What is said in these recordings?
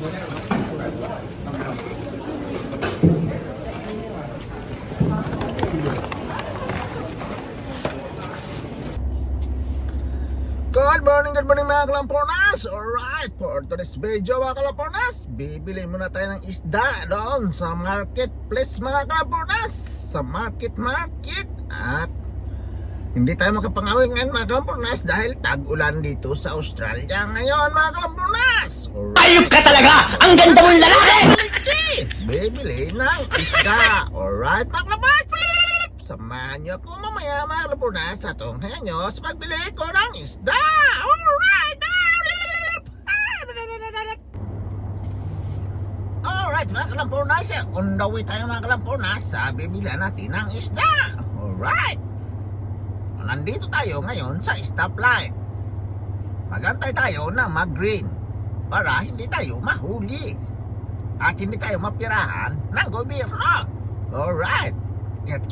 Good morning, good morning mga kalampornas! Alright, for today's video mga kalampornas, bibili muna tayo ng isda doon sa marketplace mga kalampornas! Sa market market! At hindi tayo makapangawin ngayon mga kalampornas dahil tag-ulan dito sa Australia ngayon mga kalampornas! Alright! Ayop ka talaga! Ang ganda mong lalaki! Bibili ng isda. Alright, mga kalapot! Samahan niyo ako mamaya mga kalapuna sa tunghayan niyo sa pagbili ko ng isda. Alright! Alright, mga kalampunas, on the way tayo mga kalampunas sa bibilihan natin ng isda. Alright! Nandito tayo ngayon sa stoplight. Magantay tayo na mag-green para hindi tayo mahuli at hindi tayo mapirahan ng gobyerno. Alright. Get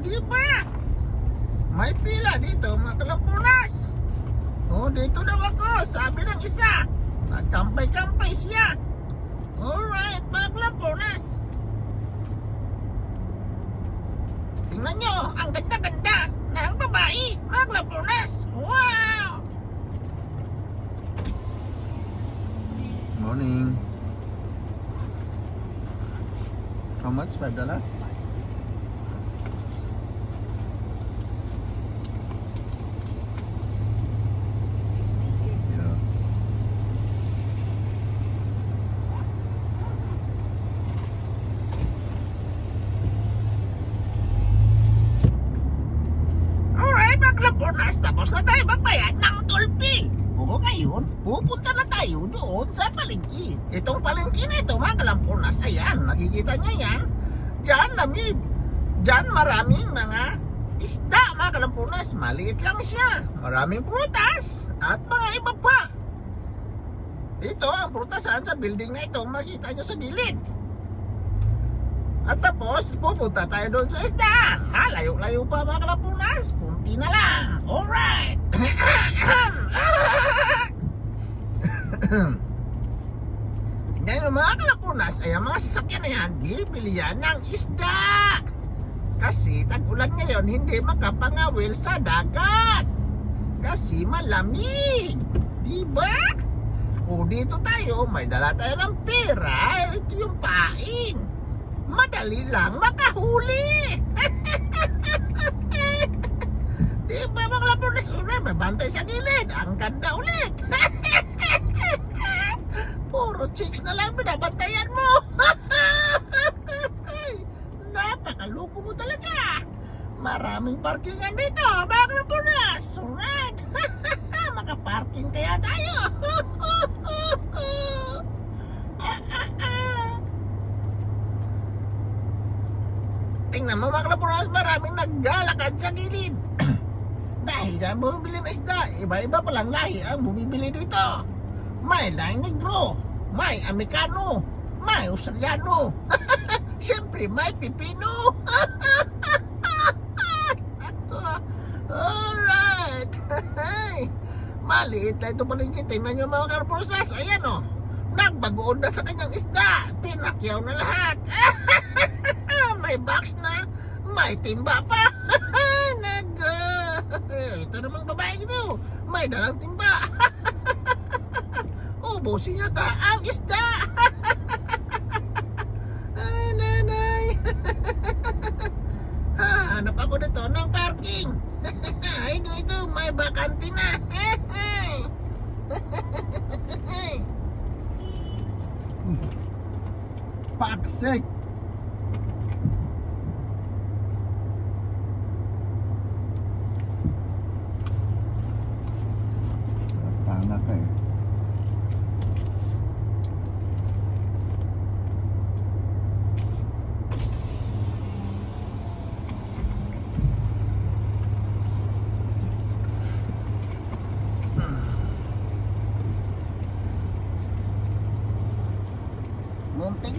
di ba? May pila dito mga kalampunas. Oh, dito daw ako, sabi ng isa. Nagkampay-kampay siya. Alright, mga kalampunas. Tingnan nyo, ang ganda-ganda ng babae, mga kalampunas. Wow! Morning. How much? $5? Tapos na tayo magbayad ng tulpi. Oo, ngayon, pupunta na tayo doon sa palengke. Itong palengke na ito, mga kalampunas, ayan, nakikita nyo yan. Diyan, nami, diyan maraming mga isda, mga kalampunas. Maliit lang siya. Maraming prutas at mga iba pa. Ito ang prutasan sa building na ito, makita nyo sa gilid. At tapos, pupunta tayo doon sa isda. Ah, layo-layo pa mga kalapunas. Kunti na lang. Alright. Ngayon mga kalapunas ay ang mga sasakyan na yan, bibili yan ng isda. Kasi tag-ulan ngayon, hindi makapangawil sa dagat. Kasi malamig. Diba? O dito tayo, may dala tayo ng pera. Ito yung pain madali lang makahuli. Di ba mga lapunas ure, may bantay sa gilid. Ang ganda ulit. Puro chicks na lang binabantayan mo. Napakaloko mo talaga. Maraming parkingan dito, mga lapunas. Alright. Makaparking kaya tayo. Tingnan mo mga kalapunas, maraming naglalakad sa gilid. Dahil dyan bumibili ng isda, iba-iba palang lahi ang bumibili dito. May lahing negro, may Amerikano, may Australiano. Siyempre may Pipino. Alright. Maliit na ito palengke. Tingnan nyo mga karpusas. Ayan o. Nagbagoon na sa kanyang isda. Pinakyaw na lahat. may box na. May timba pa. Ito namang babae ito. May dalang timba. Ubusin yata ang isda. Ay, nanay. Hanap ako dito ng parking. Ay, dito, may bakante na. Paksik.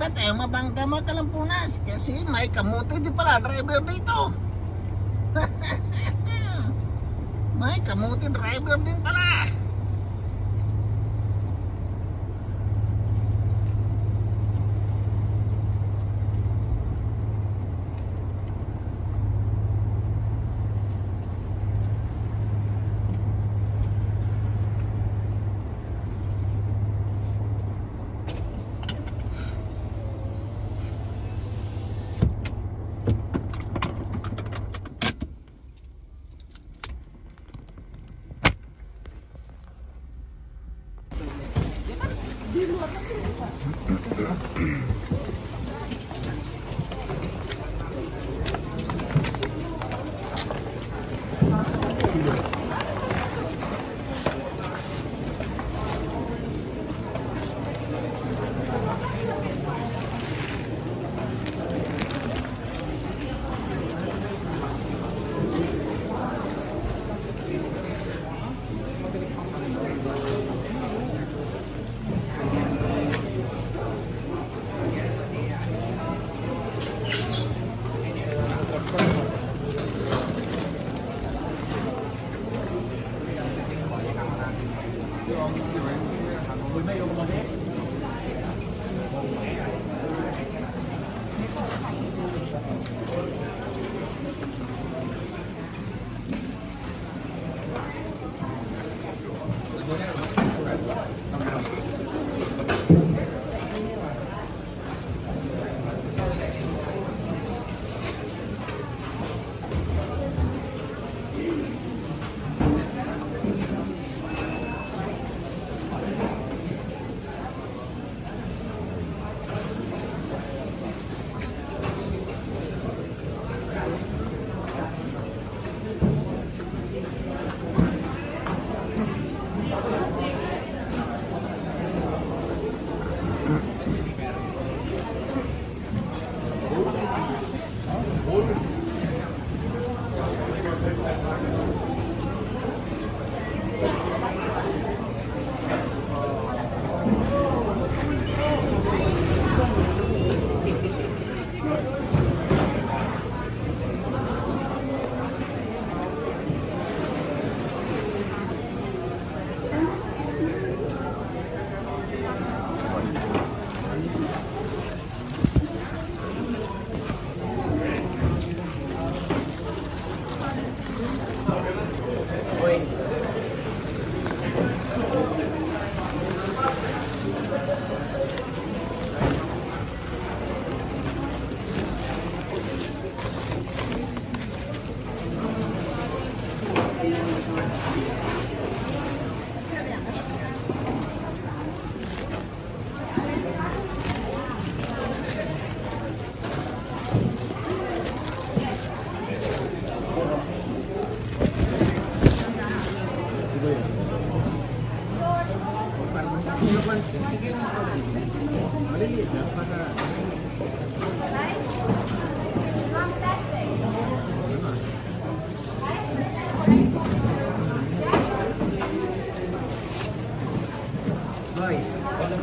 Muntik na tayo mabangga mga kalampunas kasi may kamuti din pala driver dito. may kamuti driver din pala.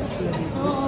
Oo, dito.